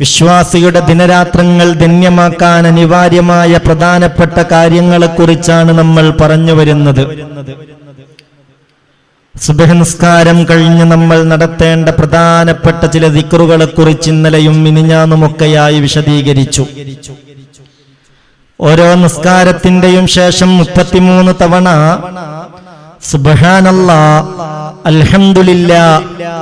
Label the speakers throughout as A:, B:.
A: വിശ്വാസിയുടെ ദിനരാത്രങ്ങൾ ധന്യമാക്കാൻ അനിവാര്യമായ പ്രധാനപ്പെട്ട കാര്യങ്ങളെക്കുറിച്ചാണ് നമ്മൾ പറഞ്ഞു വരുന്നത്. സുബഹനസ്കാരം കഴിഞ്ഞ് നമ്മൾ നടത്തേണ്ട പ്രധാനപ്പെട്ട ചില ദിക്കറുകളെ കുറിച്ച് ഇന്നലെയും മിനിഞ്ഞാന്നുമൊക്കെയായി വിശദീകരിച്ചു. ഓരോ നിസ്കാരത്തിന്റെയും ശേഷം മുപ്പത്തിമൂന്ന് തവണ സുബഹാനല്ലാ അൽഹംദുലില്ലാ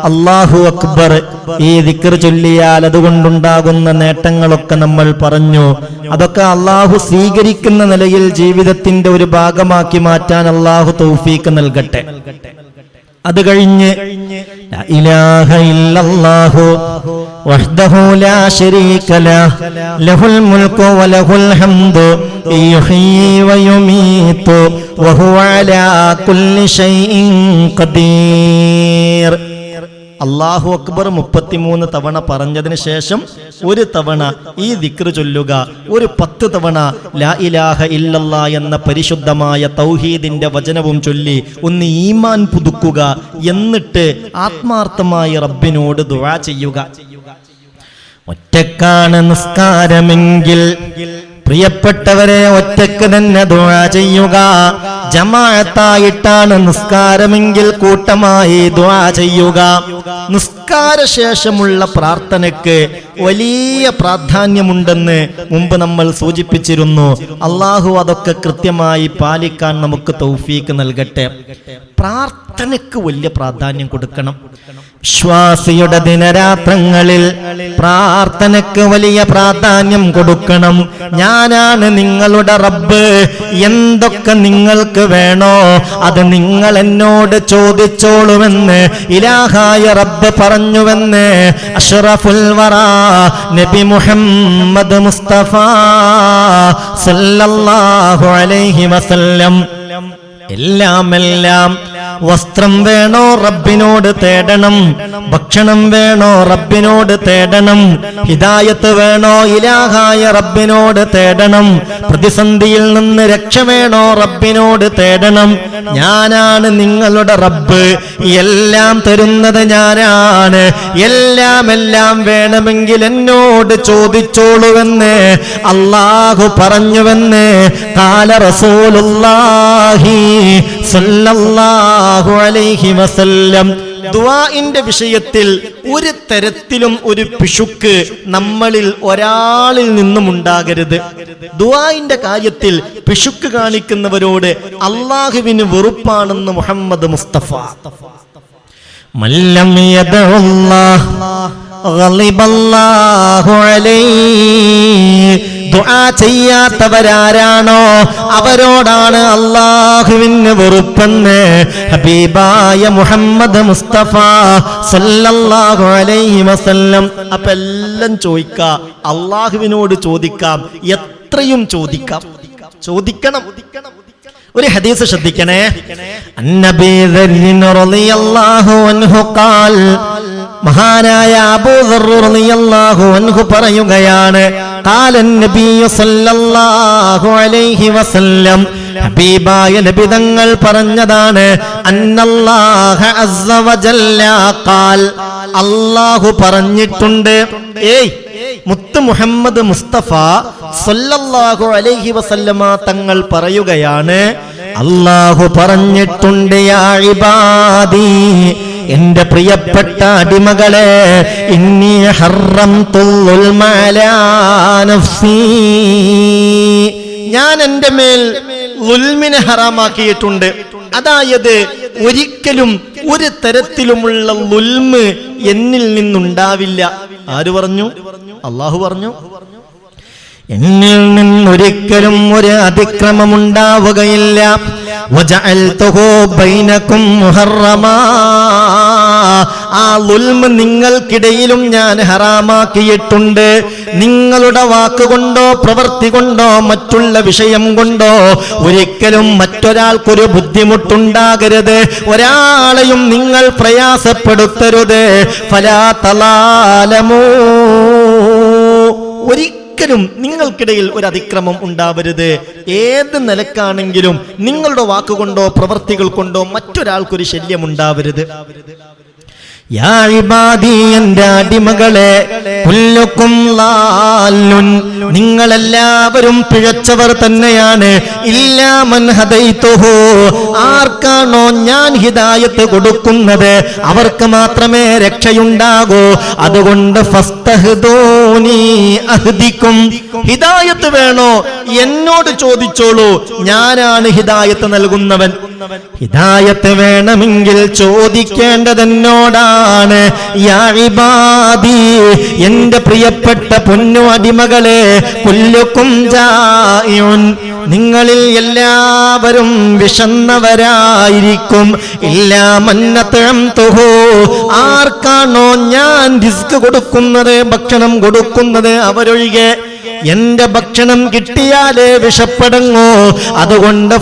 A: അല്ലാഹു അക്ബർ. ഈ ദിക്ർ ചൊല്ലിയാൽ അതുകൊണ്ടുണ്ടാകുന്ന നേട്ടങ്ങളൊക്കെ നമ്മൾ പറഞ്ഞു. അതൊക്കെ അള്ളാഹു സ്വീകരിക്കുന്ന നിലയിൽ ജീവിതത്തിന്റെ ഒരു ഭാഗമാക്കി മാറ്റാൻ അള്ളാഹു തൗഫീക്ക് നൽകട്ടെ. അത് കഴിഞ്ഞ് വഹ്ദഹു ലാ ശരീക ലഹുൽ മുൽക്കു വലഹുൽ ഹംദു. അള്ളാഹു അക്ബർ മുപ്പത്തിമൂന്ന് തവണ പറഞ്ഞതിന് ശേഷം ഒരു തവണ ഈ ദിക്ർ ചൊല്ലുക ഒരു പത്ത് തവണ ലാ ഇലാഹ ഇല്ലല്ലാ എന്ന പരിശുദ്ധമായ തൗഹീദിന്റെ വചനവും ചൊല്ലി ഒന്ന് ഈമാൻ പുതുക്കുക എന്നിട്ട് ആത്മാർത്ഥമായി റബ്ബിനോട് ദുആ ചെയ്യുക. ഒറ്റക്കാണ് നിസ്കാരമെങ്കിൽ പ്രിയപ്പെട്ടവരെ ഒറ്റയ്ക്ക് തന്നെ ദുഴ ചെയ്യുക. ജമാഅത്തായിട്ടാണ് നിസ്കാരമെങ്കിൽ കൂട്ടമായി ദുഴ ചെയ്യുക. നിസ്കാര ശേഷമുള്ള പ്രാർത്ഥനയ്ക്ക് വലിയ പ്രാധാന്യമുണ്ടെന്ന് മുമ്പ് നമ്മൾ സൂചിപ്പിച്ചിരുന്നു. അള്ളാഹു അതൊക്കെ കൃത്യമായി പാലിക്കാൻ നമുക്ക് തൗഫീക്ക് നൽകട്ടെ. പ്രാർത്ഥനയ്ക്ക് വലിയ പ്രാധാന്യം കൊടുക്കണം. വിശ്വാസിയുടെ ദിനരാത്രങ്ങളിൽ പ്രാർത്ഥനയ്ക്ക് വലിയ പ്രാധാന്യം കൊടുക്കണം. ഞാനാണ് നിങ്ങളുടെ റബ്ബ്. എന്തൊക്കെ നിങ്ങൾക്ക് വേണോ അത് നിങ്ങൾ എന്നോട് ചോദിച്ചോളുമെന്ന് ഇലാഹായ റബ്ബ് പറഞ്ഞുവെന്ന് അഷറഫുൽ വറ നബി മുഹമ്മദ് മുസ്തഫ സല്ലല്ലാഹു അലൈഹി വസല്ലം. എല്ലാം എല്ലാം വസ്ത്രം വേണോ റബ്ബിനോട് തേടണം ഭക്ഷണം വേണോ റബ്ബിനോട് തേടണം ഹിദായത്ത് വേണോ ഇലാഹായ റബ്ബിനോട് തേടണം പ്രതിസന്ധിയിൽ നിന്ന് രക്ഷ വേണോ റബ്ബിനോട് തേടണം. ഞാനാണ് നിങ്ങളുടെ റബ്ബ് എല്ലാം തരുന്നത് ഞാനാണ് എല്ലാം എല്ലാം വേണമെങ്കിൽ എന്നോട് ചോദിച്ചോളുവെന്ന് അള്ളാഹു പറഞ്ഞുവെന്ന് കാല റസൂലുള്ളാഹി സല്ലല്ലാഹു അലൈഹി വസല്ലം. ദുആഇന്റെ വിഷയത്തിൽ ഒരു തരത്തിലും ഒരു പിശുക്ക് നമ്മളിൽ ഒരാളിൽ നിന്നും ഉണ്ടാകരുത്. ദുആഇന്റെ കാര്യത്തിൽ പിശുക്ക് കാണിക്കുന്നവരോട് അള്ളാഹുവിന് വെറുപ്പാണെന്ന് മുഹമ്മദ് മുസ്തഫ. മല്ലം ദുആ ചെയ്യാത്തവരാരാണോ? അവരോടാണ് അള്ളാഹുവിന് വെറുപ്പെന്ന് ഹബീബായ മുഹമ്മദ് മുസ്തഫ സല്ലല്ലാഹു അലൈഹി വസല്ലം. അപ്പൊ എല്ലാം ചോദിക്കാം അള്ളാഹുവിനോട് ചോദിക്കാം എത്രയും ചോദിക്കാം. ചോദിക്കണം. ഒരു ഹദീസ് ശ്രദ്ധിക്കണേ. അന്നബീ റളിയല്ലാഹു അൻഹു ഖാൽ മഹാനായ അബൂ ദർർ റളിയല്ലാഹു അൻഹു പറയുകയാണ് ഖാലൻ നബിയു സല്ലല്ലാഹു അലൈഹി വസല്ലം ഹബീബായ നബി തങ്ങൾ പറഞ്ഞതാണ് അന്നല്ലാഹ അസ്സ വജല്ല ഖാൽ. അല്ലാഹു പറഞ്ഞിട്ടുണ്ട് ഏയ് മുത്ത് മുഹമ്മദ് മുസ്തഫ സല്ലല്ലാഹു അലൈഹി വസല്ലമ തങ്ങൾ പറയുകയാണ് അള്ളാഹു പറഞ്ഞിട്ടുണ്ട് എന്റെ പ്രിയപ്പെട്ട അടിമകളെ ഇന്നി ഹറം ഞാൻ എന്റെ മേൽ ഉൽമിനെ ഹറാമാക്കിയിട്ടുണ്ട്. അതായത് ഒരിക്കലും ഒരു തരത്തിലുമുള്ള ഉൽമ് എന്നിൽ നിന്നുണ്ടാവില്ല. ആര് പറഞ്ഞു? അള്ളാഹു പറഞ്ഞു. എന്നിൽ നിന്നൊരിക്കലും ഒരു അതിക്രമം ഉണ്ടാവുകയില്ല വജഅൽതുഹു ബൈനകും മുഹറമാ. ആ നിങ്ങൾക്കിടയിലും ഞാൻ ഹറാമാക്കിയിട്ടുണ്ട്. നിങ്ങളുടെ വാക്കുകൊണ്ടോ പ്രവൃത്തി കൊണ്ടോ മറ്റുള്ള വിഷയം കൊണ്ടോ ഒരിക്കലും മറ്റൊരാൾക്കൊരു ബുദ്ധിമുട്ടുണ്ടാകരുത്. ഒരാളെയും നിങ്ങൾ പ്രയാസപ്പെടുത്തരുത്. ഫലാ തലാലമോ. ഒരിക്കലും നിങ്ങൾക്കിടയിൽ ഒരു അതിക്രമം ഉണ്ടാവരുത്. ഏത് നിലക്കാണെങ്കിലും നിങ്ങളുടെ വാക്കുകൊണ്ടോ പ്രവൃത്തികൾ കൊണ്ടോ മറ്റൊരാൾക്കൊരു ശല്യം ഉണ്ടാവരുത്. എന്റെ അടിമകളെ കുല്ലുക്കും ലാലുൻ. നിങ്ങളെല്ലാവരും പിഴച്ചവർ തന്നെയാണ്. ഇല്ലാമൻ ഹദൈതുഹു ആർക്കാണോ ഞാൻ ഹിതായത്ത് കൊടുക്കുന്നത്? അവർക്ക് മാത്രമേ രക്ഷയുണ്ടാകൂ. അതുകൊണ്ട് അഹ്ദിക്കും. ഹിദായത്ത് വേണോ? എന്നോട് ചോദിച്ചോളൂ. ഞാനാണ് ഹിതായത്ത് നൽകുന്നവൻ. ഹിതായത്ത് വേണമെങ്കിൽ ചോദിക്കേണ്ടത് എന്നോടാണ് ഇബാദി എന്റെ പ്രിയപ്പെട്ട പൊന്നു അടിമകളെ കുല്ലുക്കും നിങ്ങളിൽ എല്ലാവരും വിഷന്നവരായിരിക്കും ഇല്ലാ മന്നത്തഴം തുഹോ ആർക്കാണോ ഞാൻ റിസ്ക് കൊടുക്കുന്നത് ഭക്ഷണം കൊടുക്കുന്നത് അവരൊഴികെ? എന്റെ ഭക്ഷണം കിട്ടിയാലേ വിഷപ്പെടങ്ങോ. അതുകൊണ്ട്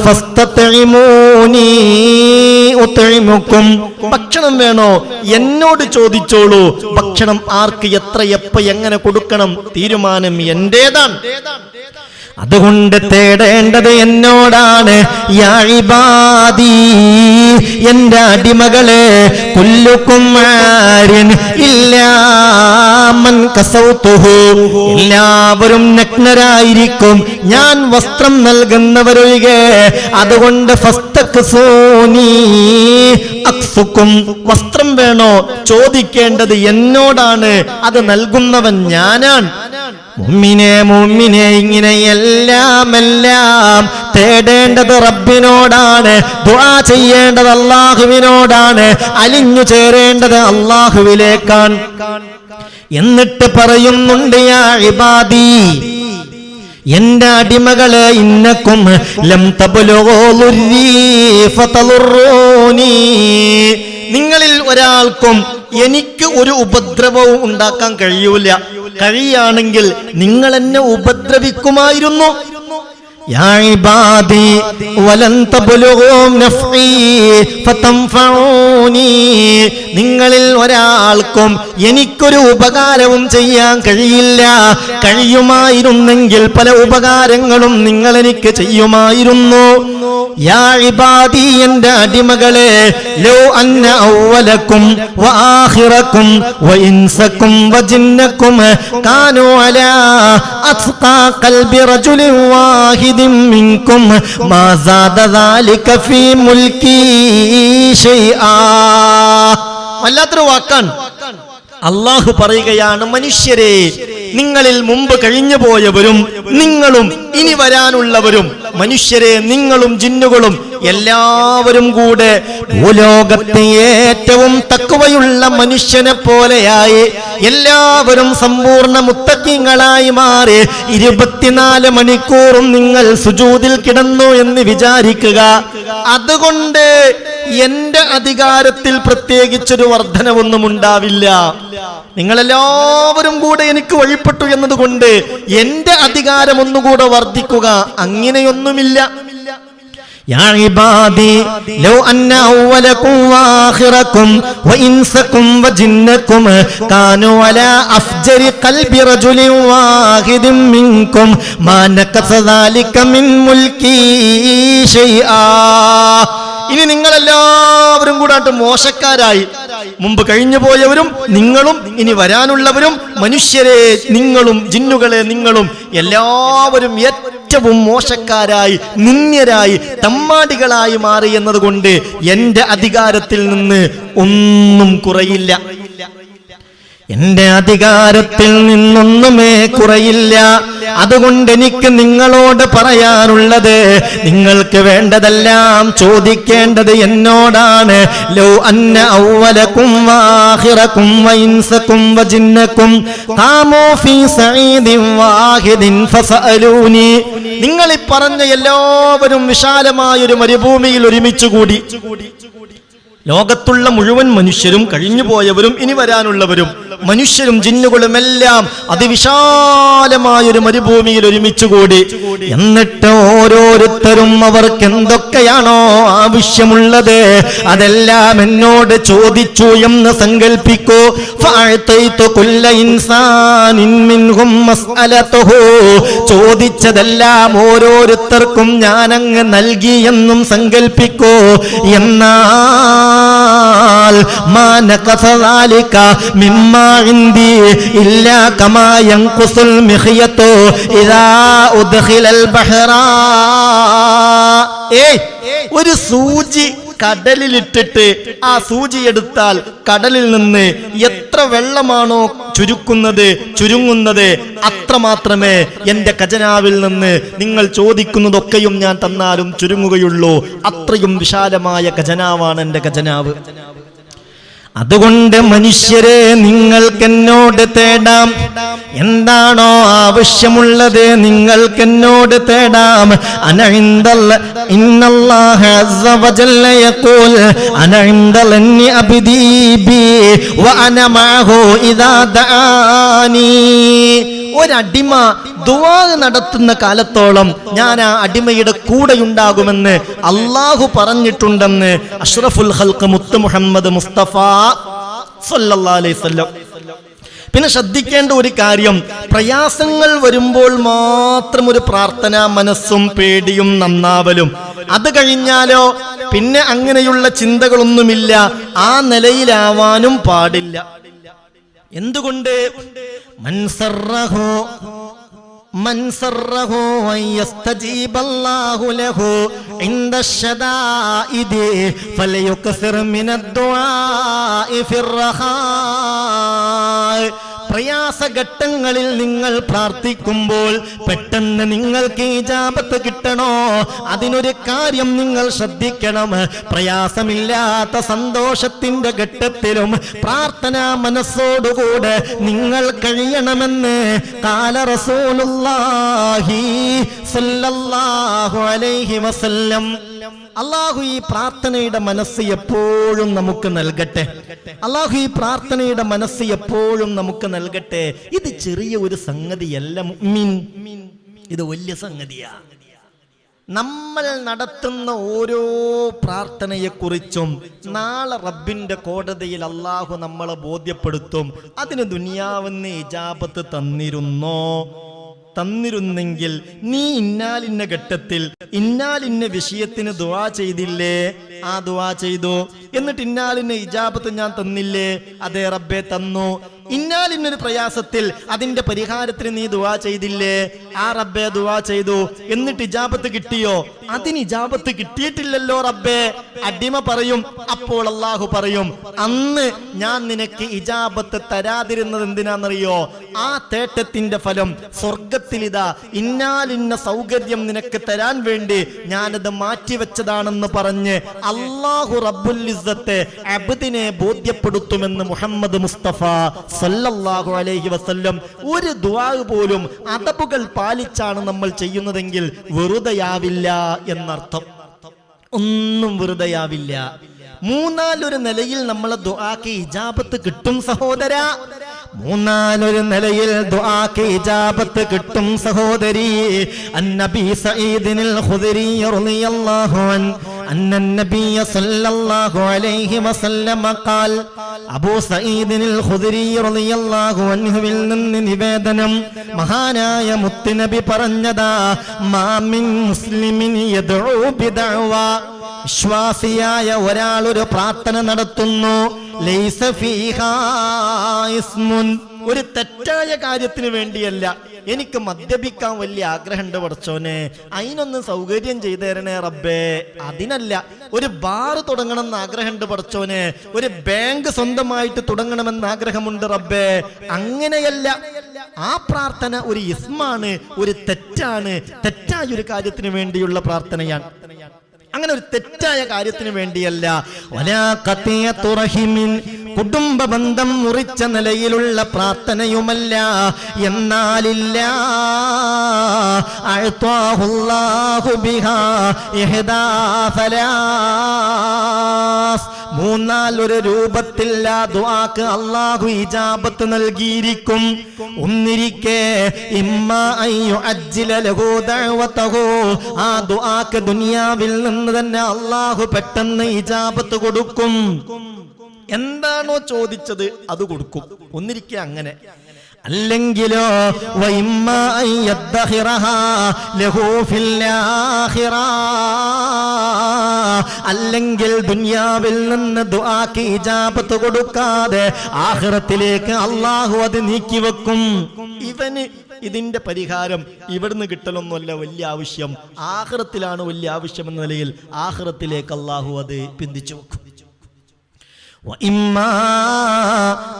A: ഭക്ഷണം വേണോ? എന്നോട് ചോദിച്ചോളൂ. ഭക്ഷണം ആർക്ക് എത്ര എപ്പ എങ്ങനെ കൊടുക്കണം? തീരുമാനം എന്റേതാണ്. അതുകൊണ്ട് തേടേണ്ടത് എന്നോടാണ് എന്റെ അടിമകളെ കുല്ലുക്കും ആര്യൻ ഇല്ലാമൻ കസൗതുഹു. എല്ലാവരും നഗ്നരായിരിക്കും. ഞാൻ വസ്ത്രം നൽകുന്നവരൊഴികെ അതുകൊണ്ട് ഫസ്തക്സൂനി അക്സുക്കും. വസ്ത്രം വേണോ? ചോദിക്കേണ്ടത് എന്നോടാണ്. അത് നൽകുന്നവൻ ഞാനാണ്. മുമ്മിനെ മുമ്മിനെ ഇങ്ങനെ എല്ലാം എല്ലാം തേടേണ്ടത് റബ്ബിനോടാണ് ദുആ ചെയ്യേണ്ടത് അള്ളാഹുവിനോടാണ് അലിഞ്ഞു ചേരേണ്ടത് അള്ളാഹുവിലേക്കാണ് എന്നിട്ട് പറയുന്നുണ്ട് യാ ഇബാദി എന്റെ അടിമകളെ ഇന്നക്കും ലം ഫതളുറൂനി നിങ്ങളിൽ ഒരാൾക്കും എനിക്ക് ഒരു ഉപദ്രവവും ഉണ്ടാക്കാൻ കഴിയൂല. കഴിയാണെങ്കിൽ നിങ്ങൾ എന്നെ ഉപദ്രവിക്കുമായിരുന്നു. നിങ്ങളിൽ ഒരാൾക്കും എനിക്കൊരു ഉപകാരവും ചെയ്യാൻ കഴിയില്ല. കഴിയുമായിരുന്നെങ്കിൽ പല ഉപകാരങ്ങളും നിങ്ങൾ എനിക്ക് ചെയ്യുമായിരുന്നു. യാ ഇബാദി എന്റെ അടിമകളെ ലോ അന്ന ഔവലക്കും വആഖിറക്കും വഇൻസക്കും വജിന്നക്കും കാനു അലാ അത്ഖാ ഖൽബി റജുലിൻ വാഹിദിൻ മിൻകും മാ സാദ ദാലിക ഫീ മുൽകി ഷൈആ. വല്ലാത്തൊരു വാക്കാണ്. അള്ളാഹു പറയുകയാണ് മനുഷ്യരെ നിങ്ങളിൽ മുമ്പ് കഴിഞ്ഞു പോയവരും നിങ്ങളും ഇനി വരാനുള്ളവരും മനുഷ്യരെ നിങ്ങളും ജിന്നുകളും എല്ലാവരും കൂടെ ഭൂലോകത്തെ ഏറ്റവും തക്കുവയുള്ള മനുഷ്യനെ പോലെയായി എല്ലാവരും സമ്പൂർണ മുത്തക്കിങ്ങളായി മാറി ഇരുപത്തിനാല് മണിക്കൂറും നിങ്ങൾ സുജൂതിൽ കിടന്നു എന്ന് വിചാരിക്കുക. അതുകൊണ്ട് എന്റെ അധികാരത്തിൽ പ്രത്യേകിച്ചൊരു വർധനവൊന്നും ഉണ്ടാവില്ല. നിങ്ങളെല്ലാവരും കൂടെ എനിക്ക് വഴിപ്പെട്ടു എന്നതുകൊണ്ട് എന്റെ അധികാരം ഒന്നുകൂടെ വർദ്ധിക്കുക അങ്ങനെയൊന്നുമില്ല يا عبادي لو أن أولكم وآخركم وإنسكم وجنكم كانوا على أفجر قلب رجل واحد منكم ما نكث ذلك من ملكي شيئا ഇനി നിങ്ങളെല്ലാവരും കൂടാട്ട് മോശക്കാരായി. മുമ്പ് കഴിഞ്ഞു പോയവരും നിങ്ങളും ഇനി വരാനുള്ളവരും മനുഷ്യരെ നിങ്ങളും ജിന്നുകളെ നിങ്ങളും എല്ലാവരും ഏറ്റവും മോശക്കാരായി നിന്ദ്യരായി തമ്മാടികളായി മാറി എന്നതുകൊണ്ട് എന്റെ അധികാരത്തിൽ നിന്ന് ഒന്നും കുറയില്ല. എന്റെ അധികാരത്തിൽ നിന്നൊന്നുമേ കുറയില്ല. അതുകൊണ്ട് എനിക്ക് നിങ്ങളോട് പറയാനുള്ളത് നിങ്ങൾക്ക് വേണ്ടതെല്ലാം ചോദിക്കേണ്ടത് എന്നോടാണ്. ലോ അന്ന ഔവലക്കും ഫീ സഈദിൻ വാഹിദിൻ നിങ്ങൾ ഈ പറഞ്ഞ എല്ലാവരും വിശാലമായ ഒരു മരുഭൂമിയിൽ ഒരുമിച്ച് കൂടി. ലോകത്തുള്ള മുഴുവൻ മനുഷ്യരും കഴിഞ്ഞുപോയവരും ഇനി വരാനുള്ളവരും മനുഷ്യരും ജിന്നുകളും എല്ലാം അതിവിശാലമായ ഒരു മരുഭൂമിയിൽ ഒരുമിച്ച് കൂടി എന്നിട്ട് ഓരോരുത്തരും അവർക്ക് എന്തൊക്കെയാണോ ആവശ്യമുള്ളത് അതെല്ലാം എന്നോട് ചോദിച്ചു എന്ന് മസ്അലതുഹു. ചോദിച്ചതെല്ലാം ഓരോരുത്തർക്കും ഞാൻ അങ്ങ് നൽകി എന്നും സങ്കൽപ്പിക്കൂ. എന്നാൽ മാഇന്ദി ഇല്ലാ കമാ യൻഖുസുൽ മിഖ്യതു ഇദാ ഉദ്ഖിലൽ ബഹ്റാ. ഏയ് ഒരു സൂചി കടലിലിട്ടിട്ട് ആ സൂചി എടുത്താൽ കടലിൽ നിന്ന് എത്ര വെള്ളമാണോ ചുരുക്കുന്നത് ചുരുങ്ങുന്നത് അത്രമാത്രമേ എന്റെ ഖജനാവിൽ നിന്ന് നിങ്ങൾ ചോദിക്കുന്നതൊക്കെയും ഞാൻ തന്നാലും ചുരുങ്ങുകയുള്ളൂ. അത്രയും വിശാലമായ ഖജനാവാണ് എന്റെ ഖജനാവ്. അതുകൊണ്ട് മനുഷ്യരെ നിങ്ങൾക്കെന്നോട് തേടാം. എന്താണോ ആവശ്യമുള്ളത് നിങ്ങൾക്കെന്നോട് തേടാം. അനഇന്ദല്ല ഇന്നല്ലാഹ വഅന മാഹു ഇദാ ഒരടിമ ദുആ നടത്തുന്ന കാലത്തോളം ഞാൻ ആ അടിമയുടെ കൂടെയുണ്ടാകുമെന്ന് അള്ളാഹു പറഞ്ഞിട്ടുണ്ടെന്ന് അഷ്റഫുൽ ഹൽക്ക് മുത്ത് മുഹമ്മദ് മുസ്തഫ സല്ലല്ലാഹു അലൈഹി വസല്ലം. പിന്നെ ശ്രദ്ധിക്കേണ്ട ഒരു കാര്യം പ്രയാസങ്ങൾ വരുമ്പോൾ മാത്രം ഒരു പ്രാർത്ഥന മനസ്സും പേടിയും നന്നാവലും. അത് കഴിഞ്ഞാലോ പിന്നെ അങ്ങനെയുള്ള ചിന്തകളൊന്നുമില്ല ആ നിലയിലാവാനും പാടില്ല. എന്തുകൊണ്ട്? മൻസറഹു മൻസറഹു വയസ്തജീബല്ലാഹു ലഹു ഇൻദ ശദാഇദി ഫലയുക്സിർ മിനദ്ദുആഇ ഫിർറഹാ പ്രയാസ ഘട്ടങ്ങളിൽ നിങ്ങൾ പ്രാർത്ഥിക്കുമ്പോൾ പെട്ടെന്ന് നിങ്ങൾക്ക് ഈജാപത്ത് കിട്ടണോ? അതിനൊരു കാര്യം നിങ്ങൾ ശ്രദ്ധിക്കണം. പ്രയാസമില്ലാത്ത സന്തോഷത്തിന്റെ ഘട്ടത്തിലും പ്രാർത്ഥനാ മനസ്സോടുകൂടെ നിങ്ങൾ കഴിയണമെന്ന് കാല റസൂലുള്ളാഹി സല്ലല്ലാഹു അലൈഹി വസല്ലം അള്ളാഹു ഈ പ്രാർത്ഥനയുടെ മനസ്സ് എപ്പോഴും നമുക്ക് നൽകട്ടെ. അള്ളാഹു ഈ പ്രാർത്ഥനയുടെ മനസ്സ് എപ്പോഴും നമുക്ക് നൽകട്ടെ. ഇത് ചെറിയ ഒരു സംഗതിയല്ല ഇത് വലിയ സംഗതിയാ. നമ്മൾ നടത്തുന്ന ഓരോ പ്രാർത്ഥനയെക്കുറിച്ചും നാളെ റബ്ബിന്റെ കോടതിയിൽ അള്ളാഹു നമ്മളെ ബോധ്യപ്പെടുത്തും. അതിന് ദുനിയാവെന്ന് ഇജാബത്ത് തന്നിരുന്നോ? തന്നിരുന്നെങ്കിൽ നീ ഇന്നാലിന്ന ഘട്ടത്തിൽ ഇന്നാലിന്ന വിഷയത്തിന് ദുവാ ചെയ്തില്ലേ? ആ ദുവാ ചെയ്തു. എന്നിട്ട് ഇന്നാലിന്ന ഇജാബത്ത് ഞാൻ തന്നില്ലേ? അതേ റബ്ബെ തന്നു. ഇന്നാലിന്നൊരു പ്രയാസത്തിൽ അതിന്റെ പരിഹാരത്തിന് നീ ദുവാ ചെയ്തില്ലേ? ആ റബ്ബെ ദുവാ ചെയ്തു. എന്നിട്ട് ഇജാബത്ത് കിട്ടിയോ? അതിന് ഇജാബത്ത് കിട്ടിയിട്ടില്ലല്ലോ റബ്ബെ. അടിമ പറയും അപ്പോൾ അള്ളാഹു പറയും അന്ന് ഞാൻ നിനക്ക് ഇജാബത്ത് തരാതിരുന്നത് എന്തിനാണെന്നറിയോ? ആ തേട്ടത്തിന്റെ ഫലം സ്വർഗത്തിലിതാ ഇന്നാലിന്ന സൗകര്യം നിനക്ക് തരാൻ വേണ്ടി ഞാനത് മാറ്റിവെച്ചതാണെന്ന് പറഞ്ഞ് അള്ളാഹു റബ്ബുൽ അബുദിനെ ബോധ്യപ്പെടുത്തുമെന്ന് മുഹമ്മദ് മുസ്തഫ സല്ലല്ലാഹു അലൈഹി വസല്ലം ഒരു ദുആ പോലും അതപ്പുകൾ പാലിച്ചാണ് നമ്മൾ ചെയ്യുന്നതെങ്കിൽ വെറുതെയാവില്ല എന്നർത്ഥം. ഒന്നും വെറുതെയാവില്ല. മൂന്നാലൊരു നിലയിൽ നമ്മളെ ദുആക്ക് ഇജാബത്ത് കിട്ടും സഹോദര. മൂന്നാലൊരു നിലയിൽ കിട്ടും സഹോദരി. അന്നബി ഖുദരി റളിയല്ലാഹു അൻ സല്ലല്ലാഹു അലൈഹി വസല്ലമ അബൂ ഖുദരി റളിയല്ലാഹു നിന്ന് നിവേദനം മഹാനായ മുത്തുനബി പറഞ്ഞതാ മുസ്ലിമിൻ വിശ്വാസിയായ ഒരാൾ ഒരു പ്രാർത്ഥന നടത്തുന്നു. ഒരു തെറ്റായ കാര്യത്തിന് വേണ്ടിയല്ല. എനിക്ക് മദ്യപിക്കാൻ വലിയ ആഗ്രഹമുണ്ട് പഠിച്ചോനെ. അതിനൊന്ന് സൗകര്യം ചെയ്തു തരണേ റബ്ബേ. അതിനല്ല ഒരു ബാർ തുടങ്ങണമെന്ന് ആഗ്രഹമുണ്ട് പഠിച്ചോനെ. ഒരു ബാങ്ക് സ്വന്തമായിട്ട് തുടങ്ങണമെന്ന് ആഗ്രഹമുണ്ട് റബ്ബേ. അങ്ങനെയല്ല ആ പ്രാർത്ഥന ഒരു ഇസ്മാണ് ഒരു തെറ്റാണ്. തെറ്റായ ഒരു കാര്യത്തിന് വേണ്ടിയുള്ള പ്രാർത്ഥനയാണ്. അങ്ങനെ ഒരു തെറ്റായ കാര്യത്തിന് വേണ്ടിയല്ല. കുടുംബ ബന്ധം മുറിച്ച നിലയിലുള്ള പ്രാർത്ഥനയുമല്ല. എന്നാലില്ല. അഴ്ത്വാഹുല്ലാഹു സലാസ് രൂപത്തിൽ ആ ദുആക്ക് അള്ളാഹു ഇജാബത്ത് നൽകിയിരിക്കും. ഒന്നിരിക്കെ ഇമ്മ അയ്യോ അജ്ജില ലഹു ദഅവതഹു. ആ ദുആക്ക് ദുനിയാവിൽ നിന്ന് തന്നെ അള്ളാഹു പെട്ടെന്ന് ഇജാബത്ത് കൊടുക്കും. എന്താണോ ചോദിച്ചത് അത് കൊടുക്കും. ഒന്നിരിക്കെ അങ്ങനെ. അല്ലെങ്കിലോ അല്ലെങ്കിൽ ദുനിയാവിൽ നിന്ന് ദുആക്ക് ഇജാബത്ത് കൊടുക്കാതെ ആഖിറത്തിലേക്ക് അള്ളാഹു അത് നീക്കി വെക്കും. ഇവന് ഇതിന്റെ പരിഹാരം ഇവിടുന്ന് കിട്ടലൊന്നുമല്ല വലിയ ആവശ്യം. ആഖിറത്തിലാണ് വലിയ ആവശ്യം എന്ന നിലയിൽ ആഖിറത്തിലേക്ക് അള്ളാഹു അത് പിന്തിച്ചു വെക്കും. وإما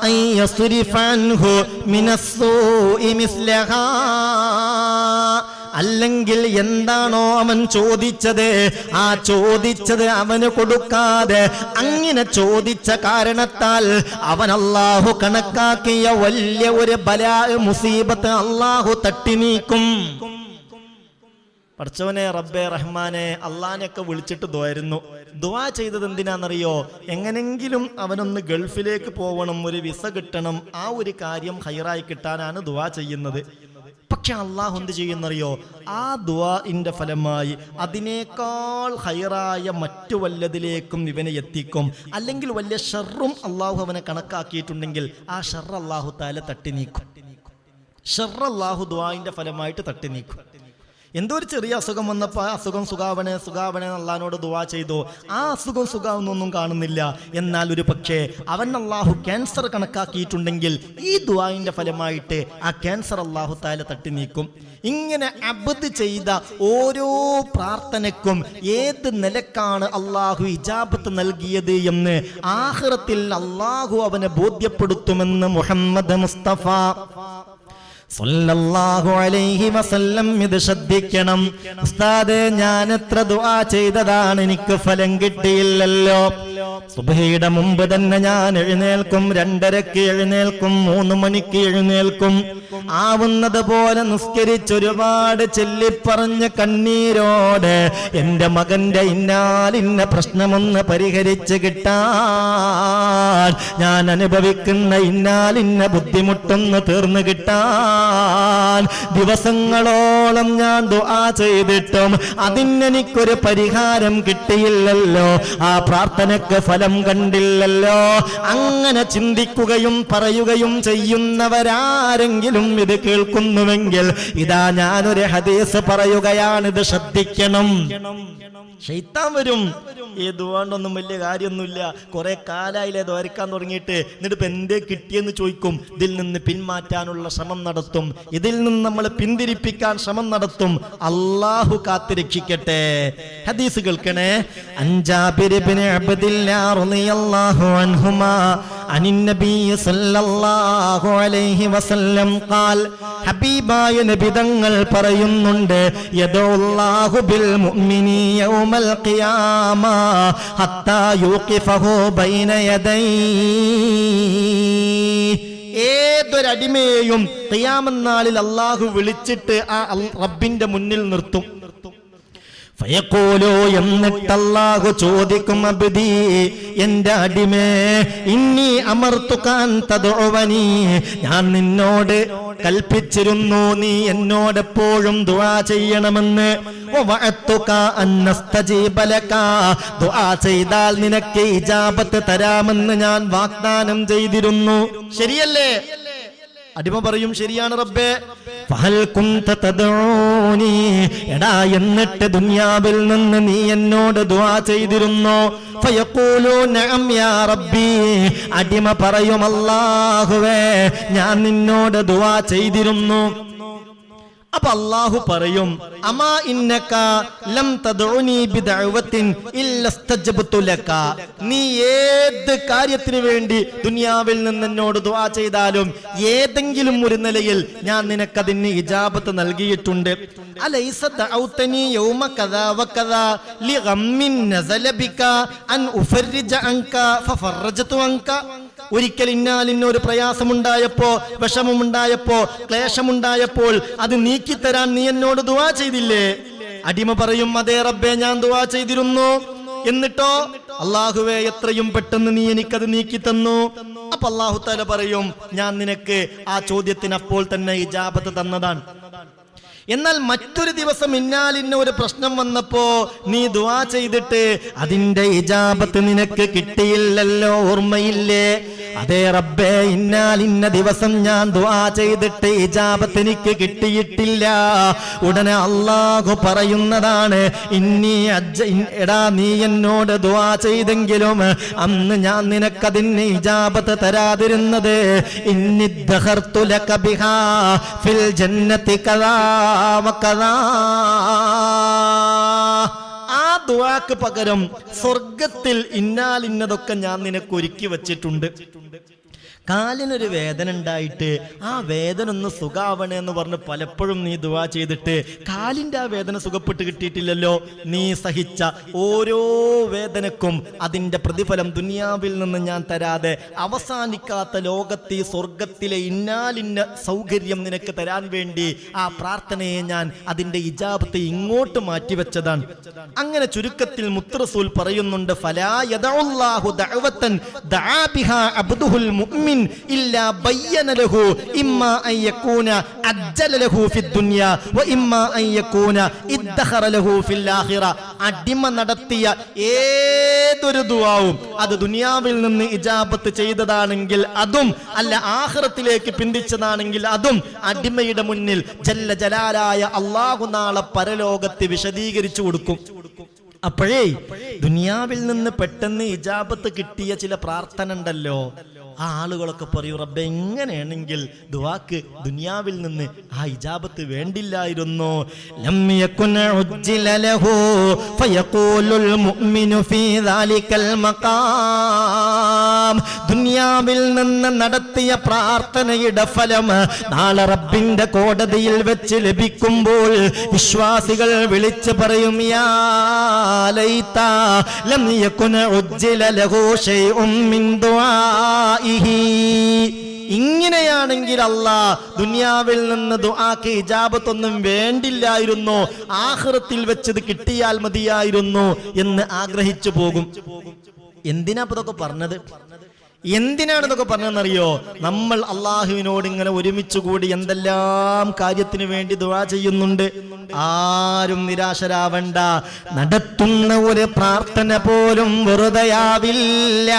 A: أن يصرف عنه من السوء مثلها അല്ലെങ്കിൽ എന്താണോ അവൻ ചോദിച്ചത് ആ ചോദിച്ചത് അവന് കൊടുക്കാതെ അങ്ങനെ ചോദിച്ച കാരണത്താൽ അവൻ അള്ളാഹു കണക്കാക്കിയ വലിയ ഒരു ബലാ മുസീബത്ത് അള്ളാഹു തട്ടി നീക്കും പഠിച്ചവനെ റബ്ബെ റഹ്മാനെ അള്ളാനെയൊക്കെ വിളിച്ചിട്ട് ദ്വായിരുന്നു ദ്വാ ചെയ്തത് എന്തിനാണെന്നറിയോ? എങ്ങനെങ്കിലും അവനൊന്ന് ഗൾഫിലേക്ക് പോകണം ഒരു വിസ കിട്ടണം ആ ഒരു കാര്യം ഹൈറായി കിട്ടാനാണ് ദ്വാ ചെയ്യുന്നത്. പക്ഷെ അള്ളാഹു എന്ത് ചെയ്യുന്നറിയോ? ആ ദ്വാഇന്റെ ഫലമായി അതിനേക്കാൾ ഹൈറായ മറ്റു വല്ലതിലേക്കും ഇവനെ എത്തിക്കും. അല്ലെങ്കിൽ വലിയ ഷെറും അള്ളാഹു അവനെ കണക്കാക്കിയിട്ടുണ്ടെങ്കിൽ ആ ഷെർ അള്ളാഹു താല തട്ടി നീക്കും ഷെർ അള്ളാഹു ദ്വാഇന്റെ ഫലമായിട്ട് തട്ടി നീക്കും എന്തോ ഒരു ചെറിയ അസുഖം വന്നപ്പോൾ അസുഖം സുഖാവണേ സുഖാവണേ അള്ളഹാനോട് ദുവാ ചെയ്തു. ആ അസുഖം സുഖാവുന്നൊന്നും കാണുന്നില്ല. എന്നാൽ ഒരു പക്ഷേ അവൻ അള്ളാഹു ക്യാൻസർ കണക്കാക്കിയിട്ടുണ്ടെങ്കിൽ ഈ ദുവായിന്റെ ഫലമായിട്ട് ആ ക്യാൻസർ അള്ളാഹു താല തട്ടി നീക്കും. ഇങ്ങനെ അബദ് ചെയ്ത ഓരോ പ്രാർത്ഥനയ്ക്കും ഏത് നിലക്കാണ് അള്ളാഹു ഇജാബത്ത് നൽകിയത് എന്ന് ആഹ്റത്തിൽ അള്ളാഹു അവനെ ബോധ്യപ്പെടുത്തുമെന്ന് മുഹമ്മദ് മുസ്തഫ. ഇത് ശ്രദ്ധിക്കണം. ഉസ്താദ് ഞാൻ എത്ര ദുആ ചെയ്തതാണ് എനിക്ക് ഫലം കിട്ടിയില്ലല്ലോ. സുബഹിയുടെ മുമ്പ് തന്നെ ഞാൻ എഴുന്നേൽക്കും രണ്ടരക്ക് എഴുന്നേൽക്കും മൂന്ന് മണിക്ക് എഴുന്നേൽക്കും. ആവുന്നത് പോലെ നിസ്കരിച്ചൊരുപാട് ചെല്ലിപ്പറഞ്ഞ് കണ്ണീരോടെ എന്റെ മകന്റെ ഇന്നാലിന്ന പ്രശ്നമൊന്ന് പരിഹരിച്ച് കിട്ടാൻ. ഞാൻ അനുഭവിക്കുന്ന ഇന്നാലിന്ന ബുദ്ധിമുട്ടൊന്ന് തീർന്നു കിട്ടാൻ. ദിവസങ്ങളോളം ഞാൻ ദുആ ചെയ്തിട്ടും അതിനെനിക്കൊരു പരിഹാരം കിട്ടിയില്ലല്ലോ. ആ പ്രാർത്ഥനയ്ക്ക് ഫലം കണ്ടില്ലല്ലോ. അങ്ങനെ ചിന്തിക്കുകയും പറയുകയും ചെയ്യുന്നവരാരെങ്കിലും ഇത് കേൾക്കുന്നുവെങ്കിൽ ഇതാ ഞാനൊരു ഹദീസ് പറയുകയാണ് ഇത് ശ്രദ്ധിക്കണം. ഷെയ്ത്താൻ വരും. ഈ ദുവാണ്ടൊന്നും വലിയ കാര്യമൊന്നുമില്ല. കുറെ കാലായില്ലേ ദ്വാരിക്കാൻ തുടങ്ങിയിട്ട്. എന്നിട്ട് ഇപ്പൊ എന്തേ കിട്ടിയെന്ന് ചോദിക്കും. ഇതിൽ നിന്ന് പിന്മാറ്റാനുള്ള ശ്രമം നടത്തും. ഇതിൽ നിന്ന് നമ്മൾ പിന്തിരിപ്പിക്കാൻ ശ്രമം നടത്തും. അള്ളാഹു കാത്തിരക്ഷിക്കട്ടെ ഹദീസ് കേൾക്കണേ. അഞ്ചാബിരിബിന് റളിയല്ലാഹു عن النبي صلى الله عليه وسلم قال പറയുന്നുണ്ട് ഏതൊരടിമയെയും ഖിയാമനാളിൽ അള്ളാഹു വിളിച്ചിട്ട് ആ റബ്ബിന്റെ മുന്നിൽ നിർത്തും. ഫയക്കോലോ എന്നിട്ടല്ലാഹു ചോദിക്കും അബ്ദി എന്റെ അടിമേ ഇന്നി അമർത്തുക്കാൻ തതോവനി ഞാൻ നിന്നോട് കൽപ്പിച്ചിരുന്നു നീ എന്നോട് എപ്പോഴും ദുആ ചെയ്യണമെന്ന്. ദുആ ചെയ്താൽ നിനക്ക് ഇജാബത്ത് തരാമെന്ന് ഞാൻ വാഗ്ദാനം ചെയ്തിരുന്നു ശരിയല്ലേ അടിമ പറയും ശരിയാണ് റബ്ബേ. എടാ എന്നിട്ട് ദുന്യാവിൽ നിന്ന് നീ എന്നോട് ദുആ ചെയ്തിരുന്നോ? അടിമ പറയും അല്ലാഹുവേ ഞാൻ നിന്നോട് ദുആ ചെയ്തിരുന്നു. അപ്പൊ അള്ളാഹു പറയും അമാ ഇന്നക ലം തദ്ഉനി ലക നീ ഏത് കാര്യത്തിന് വേണ്ടി ദുനിയാവിൽ നിന്ന് എന്നോട് ദുആ ചെയ്താലും ഏതെങ്കിലും ഒരു നിലയിൽ ഞാൻ നിനക്കതിന് ഇജാബത്ത് നൽകിയിട്ടുണ്ട്. അലൈസ യൗമ കദാ നസല ബിക അൻ അൻക. ഒരിക്കൽ ഇന്നാലിന്ന ഒരു പ്രയാസമുണ്ടായപ്പോ വിഷമമുണ്ടായപ്പോ ക്ലേശമുണ്ടായപ്പോൾ അത് നീക്കിത്തരാൻ നീ എന്നോട് ദുവാ ചെയ്തില്ലേ? അടിമ പറയും അതേ റബ്ബെ ഞാൻ ദുവാ ചെയ്തിരുന്നു. എന്നിട്ടോ അള്ളാഹുവെ എത്രയും പെട്ടെന്ന് നീ എനിക്കത് നീക്കി തന്നു അപ്പൊ അള്ളാഹു തല പറയും ഞാൻ നിനക്ക് ആ ചോദ്യത്തിന് അപ്പോൾ തന്നെ ഇജാബത്ത് തന്നതാണ്. എന്നാൽ മറ്റൊരു ദിവസം ഇന്നാലിന്ന ഒരു പ്രശ്നം വന്നപ്പോ നീ ദുവാ ചെയ്തിട്ട് അതിന്റെ ഇജാബത്ത് നിനക്ക് കിട്ടിയില്ലല്ലോ ഓർമ്മയില്ലേ? അതേ റബ്ബേ ഇന്നാലിന്ന ദിവസം ഞാൻ ദുവാ ചെയ്തിട്ട് ഇജാബത്ത് എനിക്ക് കിട്ടിയിട്ടില്ല. ഉടനെ അള്ളാഹു പറയുന്നതാണ് ഇന്നി അജ്ജ എടാ നീ എന്നോട് ദുവാ ചെയ്തെങ്കിലും അന്ന് ഞാൻ നിനക്കതിന് ഇജാബത്ത് തരാതിരുന്നത്. ഇന്നി ദഹർത്തു ലക ബിഹാ ഫിൽ ജന്നത്തി വകദാ ആ പകരം സ്വർഗത്തിൽ ഇന്നാലിന്നതൊക്കെ ഞാൻ നിനക്ക് ഒരുക്കി വച്ചിട്ടുണ്ട്. കാലിനൊരു വേദന ഉണ്ടായിട്ട് ആ വേദന ഒന്ന് സുഖാവണേ എന്ന് പറഞ്ഞ് പലപ്പോഴും നീ ദുവാ ചെയ്തിട്ട് കാലിന്റെ ആ വേദന സുഖപ്പെട്ട് കിട്ടിയിട്ടില്ലല്ലോ. നീ സഹിച്ച ഓരോ വേദനക്കും അതിന്റെ പ്രതിഫലം ദുനിയാവിൽ നിന്ന് ഞാൻ തരാതെ അവസാനിക്കാത്ത ലോകത്തെ സ്വർഗത്തിലെ ഇന്നാലിന്ന സൗകര്യം നിനക്ക് തരാൻ വേണ്ടി ആ പ്രാർത്ഥനയെ ഞാൻ അതിന്റെ ഇജാബത്തെ ഇങ്ങോട്ട് മാറ്റിവെച്ചതാണ്. അങ്ങനെ ചുരുക്കത്തിൽ മുത്തറസൂൽ പറയുന്നുണ്ട് ഫലാ യദഉല്ലാഹു ദഅവതൻ ദആ ബിഹാ അബ്ദുഹുൽ മുഅ്മിൻ. ഇല്ലാ ബയ്യന ലഹു അജ്ജല ലഹു വ ലഹു ഫിൽ അടിമ നടത്തിയ ഏതൊരു ദുആവും അത് ദുനിയാവിൽ നിന്ന് ഇജാബത്ത് ചെയ്തതാണെങ്കിൽ അതും അല്ല ആഖിറത്തിലേക്ക് പിന്തിച്ചതാണെങ്കിൽ അതും അടിമയുടെ മുന്നിൽ ജല്ല ജലാലായ അള്ളാഹു നാളെ പരലോകത്ത് വിശദീകരിച്ചു കൊടുക്കും. അപ്പോഴേ ദുനിയാവിൽ നിന്ന് പെട്ടെന്ന് ഇജാബത്ത് കിട്ടിയ ചില പ്രാർത്ഥന ഉണ്ടല്ലോ ആ ആളുകളൊക്കെ പറയൂ റബ്ബെ എങ്ങനെയാണെങ്കിൽ ദുവാക്ക് ദുനിയാവിൽ നിന്ന് ആ ഹിജാബത്ത് വേണ്ടില്ലായിരുന്നു. ദുനിയാവിൽ നിന്ന് നടത്തിയ പ്രാർത്ഥനയുടെ ഫലം നാളെ റബ്ബിന്റെ കോടതിയിൽ വെച്ച് ലഭിക്കുമ്പോൾ വിശ്വാസികൾ വിളിച്ചു പറയും യാ ലൈത്ത യകുന ഉജ്ജില ലഹു മിൻ ദുആഇഹി ഇങ്ങനെയാണെങ്കിൽ അല്ലാ ദുനിയാവിൽ നിന്ന് ദുആക്ക് ഇജാബത്തൊന്നും വേണ്ടില്ലായിരുന്നു. ആഖിറത്തിൽ വെച്ചത് കിട്ടിയാൽ മതിയായിരുന്നു എന്ന് ആഗ്രഹിച്ചു പോകും. എന്തിനാ ഇതൊക്കെ പറഞ്ഞത്? എന്തിനാണ് ഇതൊക്കെ പറഞ്ഞതെന്നറിയോ? നമ്മൾ അള്ളാഹുവിനോട് ഇങ്ങനെ ഒരുമിച്ച് കൂടി എന്തെല്ലാം കാര്യത്തിന് വേണ്ടി ദുവാ ചെയ്യുന്നുണ്ട്. ആരും നിരാശരാവണ്ട. നടത്തുന്ന ഒരു പ്രാർത്ഥന പോലും വെറുതെയാവില്ല.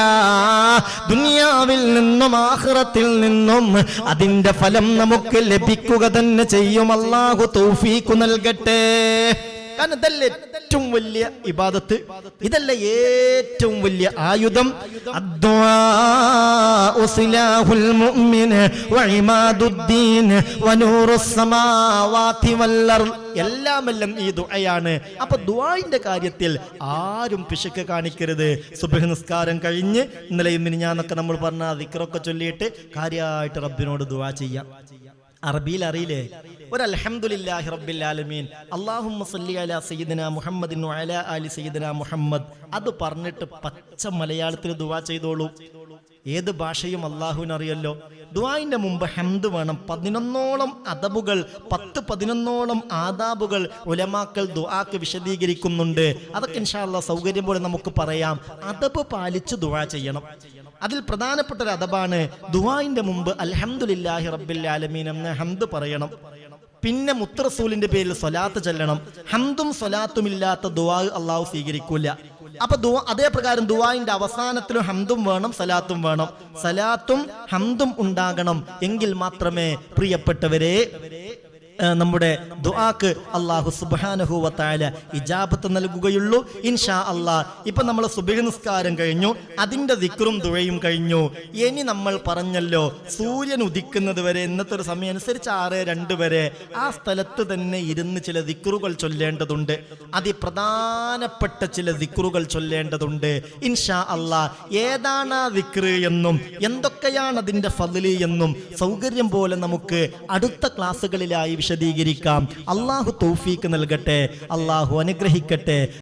A: ദുനിയാവിൽ നിന്നും ആഹ്റത്തിൽ നിന്നും അതിന്റെ ഫലം നമുക്ക് ലഭിക്കുക തന്നെ ചെയ്യും. അള്ളാഹു തൗഫീക്കു നൽകട്ടെ. കാരണം ഇതല്ലേ ഏറ്റവും വലിയ ഇബാദത്ത്? ഇതല്ല ഏറ്റവും വലിയ ആയുധം? എല്ലാമെല്ലാം ഈ ദുആയാണ്. അപ്പൊ ദുആന്റെ കാര്യത്തിൽ ആരും പിശുക്ക് കാണിക്കരുത്. സുബഹ് നിസ്കാരം കഴിഞ്ഞ് ഇന്നലെ മിനിഞ്ഞാന്നൊക്കെ നമ്മൾ പറഞ്ഞ ദിക്റൊക്കെ ചൊല്ലിയിട്ട് കാര്യമായിട്ട് റബ്ബിനോട് ദുആ ചെയ്യാം. അറബിയിൽ അറിയില്ലേ? ഒരു അലഹമുല്ലാഹി ആലമീൻ. അല്ലാഹുമ്മ സല്ലി അലാ സയ്യിദന മുഹമ്മദിൻ ആലി സയ്യിദന മുഹമ്മദ്. അത് പറഞ്ഞിട്ട് പച്ച മലയാളത്തിൽ ദുവാ ചെയ്തോളൂ. ഏത് ഭാഷയും അള്ളാഹുവിന് അറിയല്ലോ. ദുവാന്റെ മുമ്പ് ഹെന്ത് വേണം. പതിനൊന്നോളം അദബുകൾ പത്ത് പതിനൊന്നോളം ആദാബുകൾ ഉലമാക്കൾ ദുആക്ക് വിശദീകരിക്കുന്നുണ്ട്. അതൊക്കെ ഇൻഷാല്ല സൗകര്യം പോലെ നമുക്ക് പറയാം. അതബ് പാലിച്ച് ദുവാ ചെയ്യണം. അതിൽ പ്രധാനപ്പെട്ട ഒരു അദബാണ് ദുആന്റെ മുമ്പ് അൽഹംദുലില്ലാഹി റബ്ബിൽ ഹന്ത് ഹംദ് പറയണം. പിന്നെ മുത്തറസൂലിന്റെ പേരിൽ സ്വലാത്ത് ചെല്ലണം. ഹന്തും സ്വലാത്തും ഇല്ലാത്ത ദുവാ അള്ളാഹു സ്വീകരിക്കൂല. അപ്പൊ ദുവാ അതേ പ്രകാരം ദുആന്റെ അവസാനത്തിലും ഹന്തും വേണം സലാത്തും വേണം. സലാത്തും ഹന്തും ഉണ്ടാകണം എങ്കിൽ മാത്രമേ പ്രിയപ്പെട്ടവരെ നമ്മുടെ ദുആക്ക് അള്ളാഹു സുബ്ഹാനഹു വതആല ഇജാബത്ത് നൽകുകയുള്ളൂ. ഇൻഷാ അള്ളാ ഇപ്പൊ നമ്മൾ സുബഹി നിസ്കാരം കഴിഞ്ഞു അതിന്റെ ദിക്റും ദുഴയും കഴിഞ്ഞു. ഇനി നമ്മൾ പറഞ്ഞല്ലോ സൂര്യൻ ഉദിക്കുന്നത് വരെ ഇന്നത്തെ ഒരു സമയം അനുസരിച്ച് ആറ് രണ്ട് വരെ ആ സ്ഥലത്ത് തന്നെ ഇരുന്ന് ചില ദിക്റുകൾ ചൊല്ലേണ്ടതുണ്ട്. അതിപ്രധാനപ്പെട്ട ചില ദിക്റുകൾ ചൊല്ലേണ്ടതുണ്ട്. ഇൻഷാ അള്ളാ ഏതാണ് ആ ദിക്റ് എന്നും എന്തൊക്കെയാണ് അതിന്റെ ഫضലി എന്നും സൗകര്യം പോലെ നമുക്ക് അടുത്ത ക്ലാസ്സുകളിലായി വിശദീകരിക്കാം. അള്ളാഹു തൗഫീക്ക് നൽകട്ടെ. അള്ളാഹു അനുഗ്രഹിക്കട്ടെ.